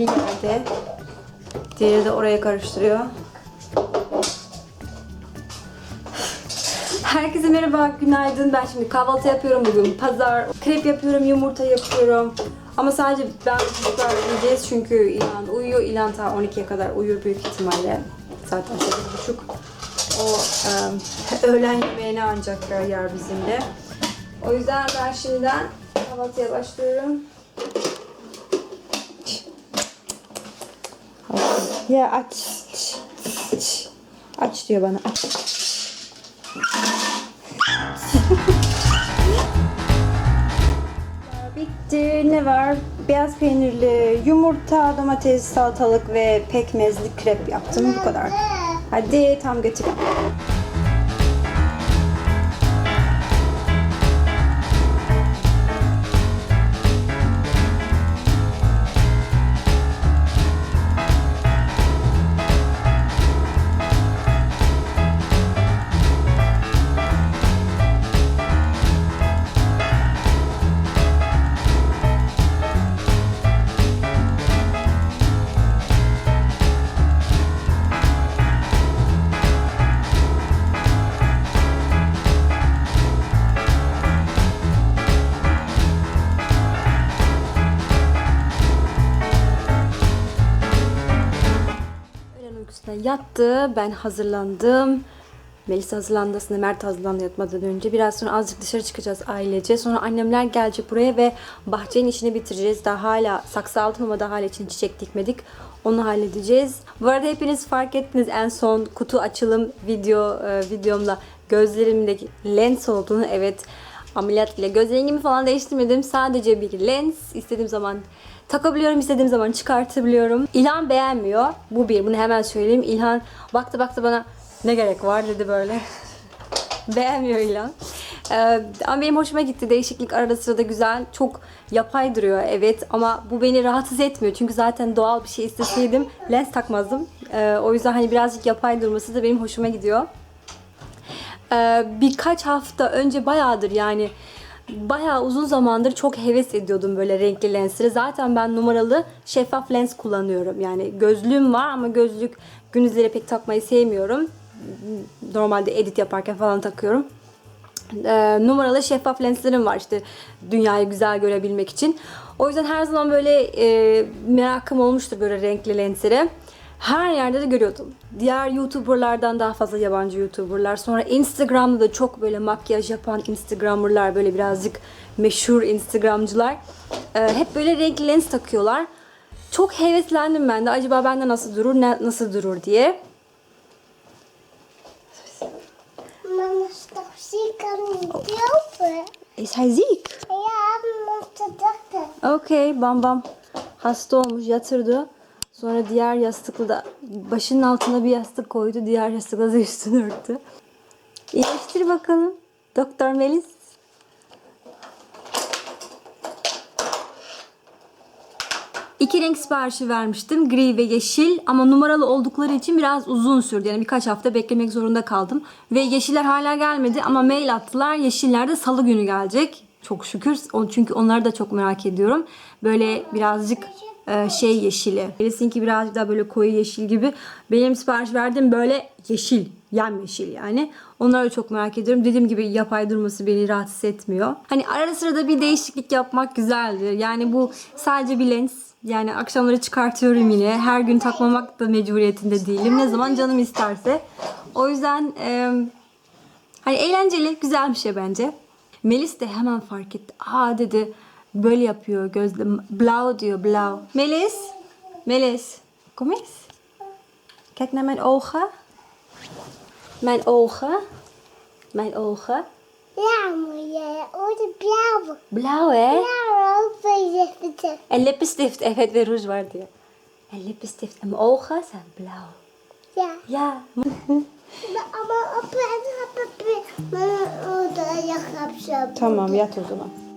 biri yerde. Diğeri de oraya karıştırıyor. Herkese merhaba, günaydın. Ben şimdi kahvaltı yapıyorum bugün. Pazar, krep yapıyorum, yumurta yapıyorum. Ama sadece ben çocuklar yiyeceğiz çünkü İlhan uyuyor. İlhan ta 12'ye kadar uyur büyük ihtimalle. Zaten 8.30. O e, öğlen yemeğini ancak yer bizimle. O yüzden ben şimdiden kahvaltıya başlıyorum. Ya aç. Aç diyor bana. Aç. Bitti. Ne var? Beyaz peynirli yumurta, domates, salatalık ve pekmezli krep yaptım. Bu kadar. Hadi tam getir. Yattı. Ben hazırlandım. Melisa hazırlandı aslında Mert hazırlandı yatmadan önce. Biraz sonra azıcık dışarı çıkacağız ailece. Sonra annemler gelecek buraya ve bahçenin işini bitireceğiz. Daha hala saksı aldım ama daha hala için çiçek dikmedik. Onu halledeceğiz. Bu arada hepiniz fark ettiniz en son kutu açılım video e, videomda gözlerimdeki lens olduğunu. Evet ameliyat ile göz rengimi falan değiştirmedim. Sadece bir lens. istediğim zaman takabiliyorum, istediğim zaman çıkartabiliyorum. İlhan beğenmiyor. Bu bir. Bunu hemen söyleyeyim. İlhan baktı baktı bana ne gerek var dedi böyle. Beğenmiyor İlhan. Ee, ama benim hoşuma gitti. Değişiklik arada sırada güzel. Çok yapay duruyor evet ama bu beni rahatsız etmiyor. Çünkü zaten doğal bir şey isteseydim lens takmazdım. Ee, o yüzden hani birazcık yapay durması da benim hoşuma gidiyor. Ee, birkaç hafta önce bayağıdır yani bayağı uzun zamandır çok heves ediyordum böyle renkli lensleri. Zaten ben numaralı şeffaf lens kullanıyorum. Yani gözlüğüm var ama gözlük gündüzleri pek takmayı sevmiyorum. Normalde edit yaparken falan takıyorum. Ee, numaralı şeffaf lenslerim var işte dünyayı güzel görebilmek için. O yüzden her zaman böyle e, merakım olmuştur böyle renkli lenslere. Her yerde de görüyordum. Diğer YouTuber'lardan daha fazla yabancı YouTuber'lar. Sonra Instagram'da da çok böyle makyaj yapan Instagram'ırlar böyle birazcık meşhur Instagramcılar. Ee, hep böyle renkli lens takıyorlar. Çok heveslendim ben de. Acaba bende nasıl durur, ne, nasıl durur diye. Mama står kikaren i gubbe. Is hij ziek? Ja. Okey, bam bam. Hasta olmuş, yatırdı. Sonra diğer yastıkla da başının altına bir yastık koydu. Diğer yastıkla da üstünü örttü. İyileştir bakalım. Doktor Melis. İki renk siparişi vermiştim. Gri ve yeşil ama numaralı oldukları için biraz uzun sürdü. Yani birkaç hafta beklemek zorunda kaldım. Ve yeşiller hala gelmedi ama mail attılar. Yeşiller de salı günü gelecek. Çok şükür. Çünkü onları da çok merak ediyorum. Böyle birazcık şey yeşili. Melis'inki birazcık daha böyle koyu yeşil gibi. Benim sipariş verdiğim böyle yeşil. Yemyeşil yani. Onları çok merak ediyorum. Dediğim gibi yapay durması beni rahatsız etmiyor. Hani arada sırada bir değişiklik yapmak güzeldir. Yani bu sadece bir lens. Yani akşamları çıkartıyorum yine. Her gün takmamak da mecburiyetinde değilim. Ne zaman canım isterse. O yüzden e, hani eğlenceli, güzel bir şey bence. Melis de hemen fark etti. Aa dedi böyle yapıyor gözle. Blau diyor blau. Melis. Melis. Kom eens. Kijk naar mijn ogen. Mijn ogen. Mijn ogen. Ja, maar jij ooit een blauwe. Blauw hè? Ja, ook bij je En lippenstift. Evet ve ruj var diyor. En lippenstift. En mijn ogen zijn blauw. Ja. Ja. Maar allemaal op en op en Maar oh, daar je gaat zo. Tamam yat o zaman.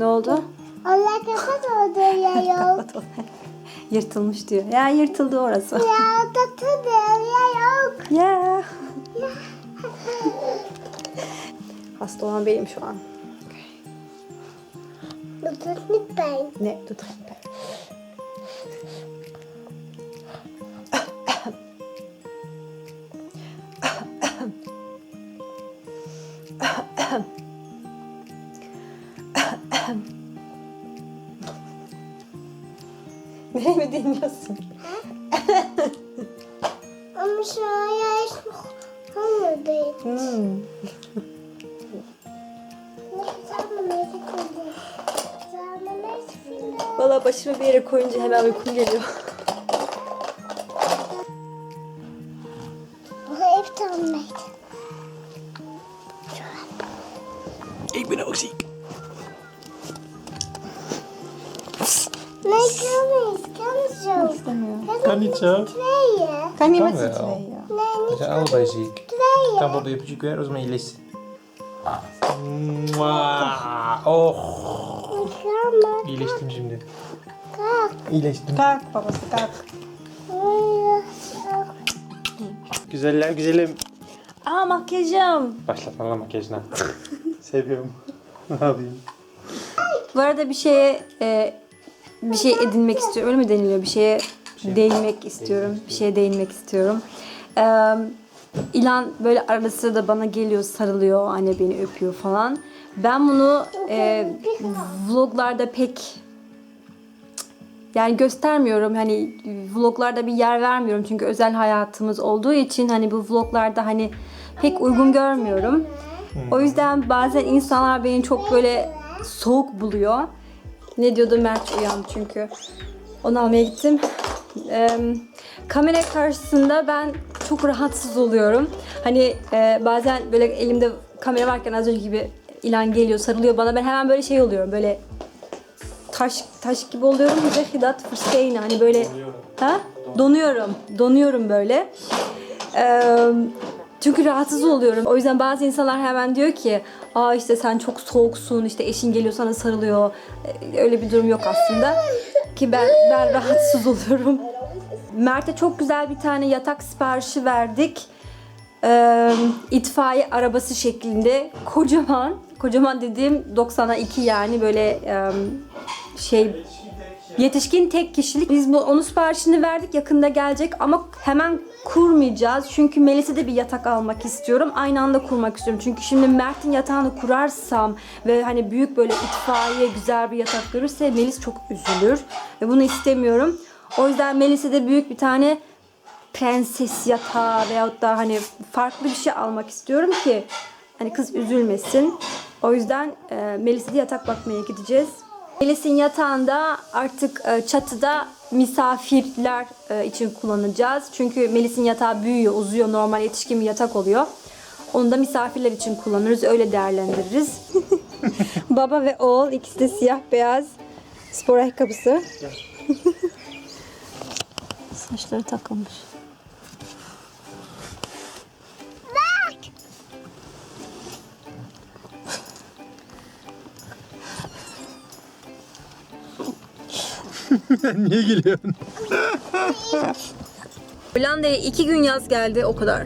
Ne oldu? Allah kapat oldu ya yok. Yırtılmış diyor. Ya yırtıldı orası. Ya tatlı ya yok. Ya. Hasta olan benim şu an. Tatlı ben. Ne? Tutayım mi dinliyorsun? Ama şu an ya hiç olmadı. Hmm. Ne sıkıldı? Valla başımı bir yere koyunca hemen uykum geliyor. Zo. Tweeën. Kan je Kan met z'n wel. tweeën? Nee, niet zijn allebei ziek. tweeën. Dan wilde je op ziek weer, als mijn lis. Mwah. Oh, Ik ga maar iyileştim şimdi. kalk. İyileştim. Kalk babası kalk. Güzeller güzelim. Aa makyajım. Başlatma lan makyajına. Seviyorum. ne yapayım? Bu arada bir şeye e, bir şey edinmek istiyorum. Öyle mi deniliyor? Bir şeye değinmek istiyorum. Bir şeye değinmek istiyorum. Ee, İlan böyle arada sırada bana geliyor, sarılıyor, anne beni öpüyor falan. Ben bunu e, vloglarda pek yani göstermiyorum. Hani vloglarda bir yer vermiyorum. Çünkü özel hayatımız olduğu için hani bu vloglarda hani pek uygun görmüyorum. O yüzden bazen insanlar beni çok böyle soğuk buluyor. Ne diyordu Mert uyandı çünkü. Onu almaya gittim. Eee, kamera karşısında ben çok rahatsız oluyorum. Hani e, bazen böyle elimde kamera varken az önce gibi ilan geliyor, sarılıyor bana. Ben hemen böyle şey oluyorum. Böyle taş taş gibi oluyorum ve hidat fırsteyni hani böyle ha donuyorum donuyorum böyle Ee, çünkü rahatsız oluyorum o yüzden bazı insanlar hemen diyor ki aa işte sen çok soğuksun işte eşin geliyor sana sarılıyor Ee, öyle bir durum yok aslında ki ben ben rahatsız oluyorum Mert'e çok güzel bir tane yatak siparişi verdik. Ee, itfaiye arabası şeklinde. Kocaman kocaman dediğim 90'a 2 yani böyle e, şey yetişkin tek kişilik. Biz bu onun siparişini verdik yakında gelecek ama hemen kurmayacağız. Çünkü Melis'e de bir yatak almak istiyorum. Aynı anda kurmak istiyorum. Çünkü şimdi Mert'in yatağını kurarsam ve hani büyük böyle itfaiye güzel bir yatak görürse Melis çok üzülür. Ve bunu istemiyorum. O yüzden Melis'e de büyük bir tane prenses yatağı veyahut da hani farklı bir şey almak istiyorum ki hani kız üzülmesin. O yüzden e, Melis'e yatak bakmaya gideceğiz. Melis'in yatağında artık e, çatıda misafirler e, için kullanacağız. Çünkü Melis'in yatağı büyüyor, uzuyor. Normal yetişkin bir yatak oluyor. Onu da misafirler için kullanırız. Öyle değerlendiririz. Baba ve oğul ikisi de siyah beyaz spor ayakkabısı. Saçları takılmış. Niye gülüyorsun? Hollanda'ya iki gün yaz geldi o kadar.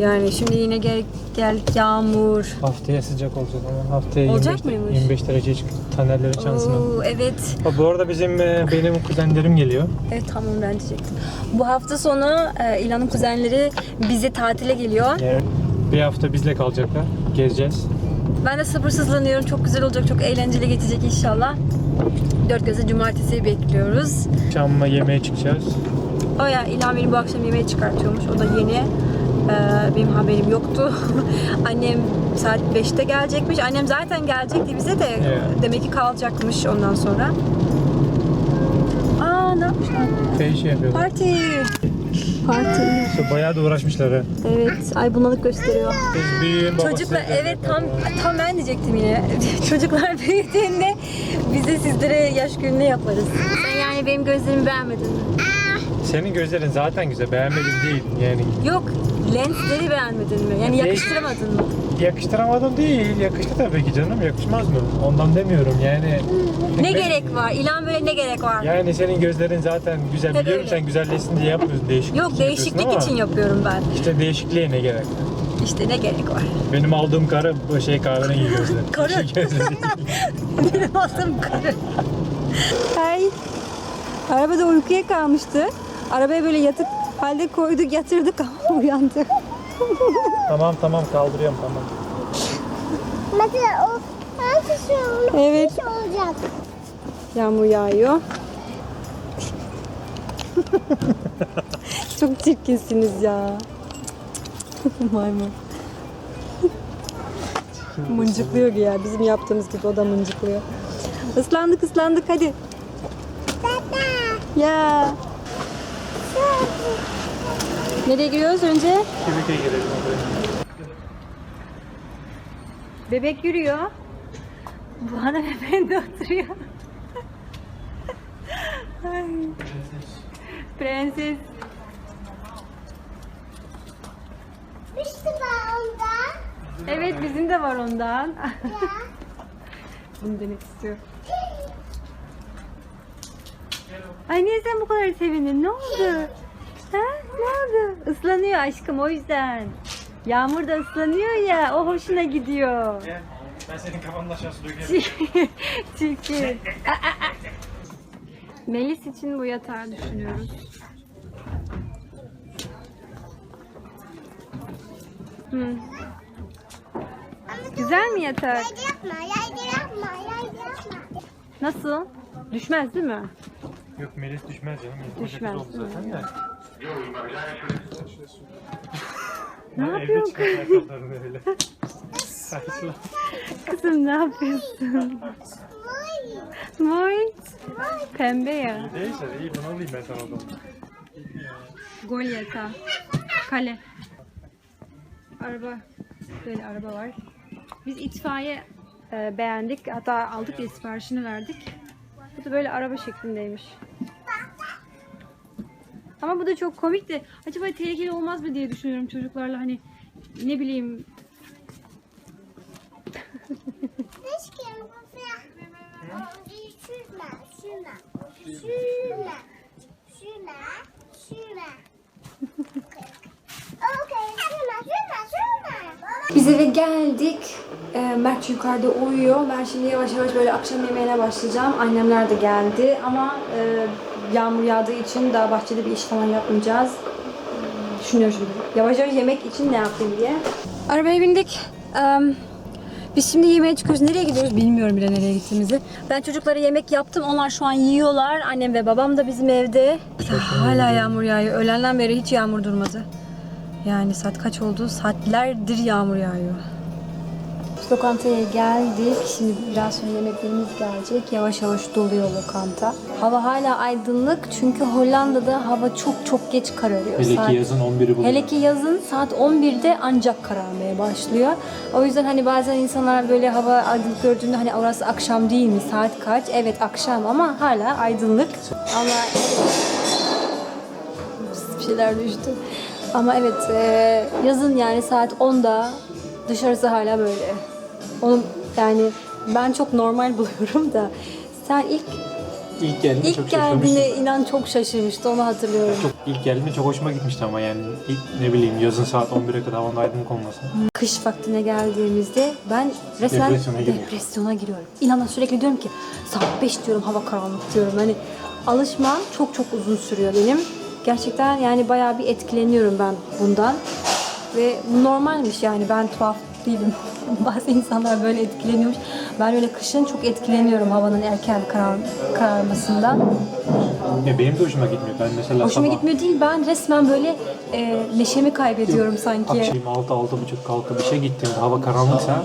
Yani şimdi yine gel geldik yağmur. Haftaya sıcak olacak ama haftaya Olacak 25, mıymış? 25 derece çıkıp tanerlerin şansına. Oo, evet. Ha, bu arada bizim e, benim kuzenlerim geliyor. Evet tamam ben diyecektim. Bu hafta sonu e, İlan'ın kuzenleri bize tatile geliyor. Yani bir hafta bizle kalacaklar. Gezeceğiz. Ben de sabırsızlanıyorum. Çok güzel olacak. Çok eğlenceli geçecek inşallah. Dört gözle cumartesi bekliyoruz. Akşam yemeğe çıkacağız. O ya İlhan beni bu akşam yemeğe çıkartıyormuş. O da yeni. Ee, benim haberim yoktu. Annem saat 5'te gelecekmiş. Annem zaten gelecekti bize de. Evet. Demek ki kalacakmış ondan sonra. Aa ne yapmışlar? Şey şey yapıyorlar. Parti. Parti. İşte bayağı da uğraşmışlar ha. Evet. Ay bunalık gösteriyor. Biz büyüğün babası. Çocuklar evet tam tam ben diyecektim yine. Çocuklar büyüdüğünde biz de sizlere yaş gününe yaparız. Sen yani benim gözlerimi beğenmedin mi? Senin gözlerin zaten güzel. Beğenmedim değil yani. Yok Lensleri beğenmedin mi? Yani yakıştıramadın mı? Yakıştıramadım değil. Yakıştı tabii ki canım. Yakışmaz mı? Ondan demiyorum yani. Ne gerek var? İlan böyle ne gerek var? Yani senin gözlerin zaten güzel Hep biliyorum öyle. sen güzelleşsin diye yapmıyorsun. Değişiklik Yok için yapıyorsun değişiklik ama için yapıyorum ben. İşte değişikliğe ne gerek? İşte ne gerek var? Benim aldığım karı bu şey kahverengi gözlü. Karı. Benim adım karı. Ay. Arabada uykuya kalmıştı. Arabaya böyle yatık halde koyduk yatırdık ama uyandı. tamam tamam kaldırıyorum tamam. Mesela o nasıl şey olur? Evet. Hiç olacak. Yağmur yağıyor. Çok çirkinsiniz ya. Maymun. mıncıklıyor ya. Bizim yaptığımız gibi o da mıncıklıyor. Islandık ıslandık hadi. Baba. Ya. Nereye giriyoruz önce? Kibike girelim Bebek yürüyor. Bu hanımefendi oturuyor. Ay. Prenses. İşte ben ondan. Evet bizim de var ondan. Ya. Bunu demek istiyor. Ay niye sen bu kadar sevindin? Ne oldu? Ha? Ne oldu? Islanıyor aşkım o yüzden. Yağmur da ıslanıyor ya o hoşuna gidiyor. Gel. Ben senin kafanın aşağısı dökerim. Aa. Melis için bu yatağı düşünüyoruz. Hı. Güzel mi yatak? Yaydı yapma, yaydı yapma, yaydı yapma. Nasıl? Düşmez değil mi? Yok Melis düşmez canım. İlk Düşmez. oldu zaten de. Ne evde yapıyorsun? öyle. Kızım ne yapıyorsun? Moy. Pembe ya. Neyse iyi bunu alayım ben sana o zaman. Gol yatağı. Kale. Araba. Böyle araba var. Biz itfaiye e, beğendik. Hatta aldık ya siparişini verdik. Bu da böyle araba şeklindeymiş. Ama bu da çok komik de acaba tehlikeli olmaz mı diye düşünüyorum çocuklarla hani ne bileyim. Şuna, şuna, şuna, şuna, şuna. Okey, şuna, şuna, şuna. Biz eve geldik. Ee, Mert yukarıda uyuyor. Ben şimdi yavaş yavaş böyle akşam yemeğine başlayacağım. Annemler de geldi ama e, yağmur yağdığı için daha bahçede bir iş falan yapmayacağız. Düşünüyorum şimdi. Yavaş yavaş yemek için ne yapayım diye. Arabaya bindik. Ee, biz şimdi yemeğe çıkıyoruz. Nereye gidiyoruz bilmiyorum bile nereye gittiğimizi. Ben çocuklara yemek yaptım. Onlar şu an yiyorlar. Annem ve babam da bizim evde. Hala yağmur yağıyor. Öğlenden beri hiç yağmur durmadı. Yani saat kaç oldu? Saatlerdir yağmur yağıyor. Lokantaya geldik. Şimdi biraz sonra yemeklerimiz gelecek. Yavaş yavaş doluyor lokanta. Hava hala aydınlık çünkü Hollanda'da hava çok çok geç kararıyor. Hele Saat- ki yazın 11'i buluyor. Hele ki yazın saat 11'de ancak kararmaya başlıyor. O yüzden hani bazen insanlar böyle hava aydınlık gördüğünde hani orası akşam değil mi? Saat kaç? Evet akşam ama hala aydınlık. Ama bir şeyler düştü. Ama evet e, yazın yani saat 10'da dışarısı hala böyle. Onun yani ben çok normal buluyorum da sen ilk İlk geldiğinde ilk çok şaşırmıştım. inan çok şaşırmıştı onu hatırlıyorum. Çok, ilk geldiğinde çok hoşuma gitmişti ama yani ilk ne bileyim yazın saat 11'e kadar havanın aydınlık olması. Kış vaktine geldiğimizde ben resmen Depresyona giriyor. depresyona giriyorum. İnanın sürekli diyorum ki saat 5 diyorum hava karanlık diyorum. Hani alışmam çok çok uzun sürüyor benim. Gerçekten yani bayağı bir etkileniyorum ben bundan. Ve bu normalmiş yani ben tuhaf değilim. Bazı insanlar böyle etkileniyormuş. Ben öyle kışın çok etkileniyorum havanın erken karar, kararmasından. Ya benim de hoşuma gitmiyor. Ben mesela Hoşuma sabah gitmiyor değil ben resmen böyle e, leşemi kaybediyorum sanki. akşam 6-6.30 kalkıp işe gittiğimde hava karanlıksa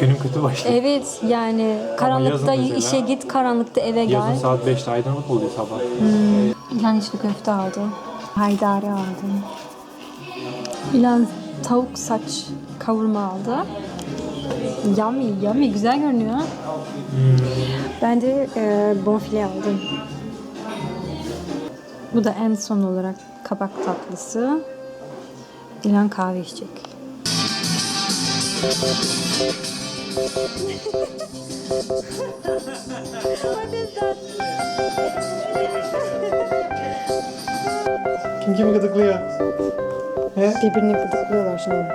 günüm kötü başlıyor. Evet yani karanlıkta yazın mesela- işe git, karanlıkta eve gel. Yazın saat 5'te aydınlık oluyor sabah. İlan içli köfte aldı. Haydari aldı. İlan tavuk saç kavurma aldı. Yummy, yummy. Güzel görünüyor. Ben de e, bonfile aldım. Bu da en son olarak kabak tatlısı. Dilan kahve içecek. Kim kimi gıdıklıyor? He? Birbirini gıdıklıyorlar şimdi.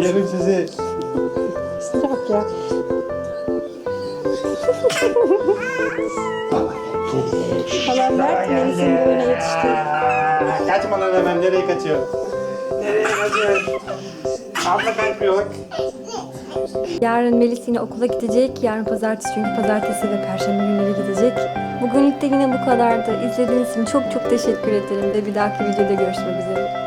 Yerim sizi. Şuna bak ya. Halam Mert Melis'in boyuna yetişti. Kaçma lan hemen nereye kaçıyor? Nereye kaçıyor? Yarın Melis yine okula gidecek. Yarın pazartesi çünkü pazartesi ve perşembe günleri gidecek. Bugünlük de yine bu kadardı. İzlediğiniz için çok çok teşekkür ederim ve bir dahaki videoda görüşmek üzere.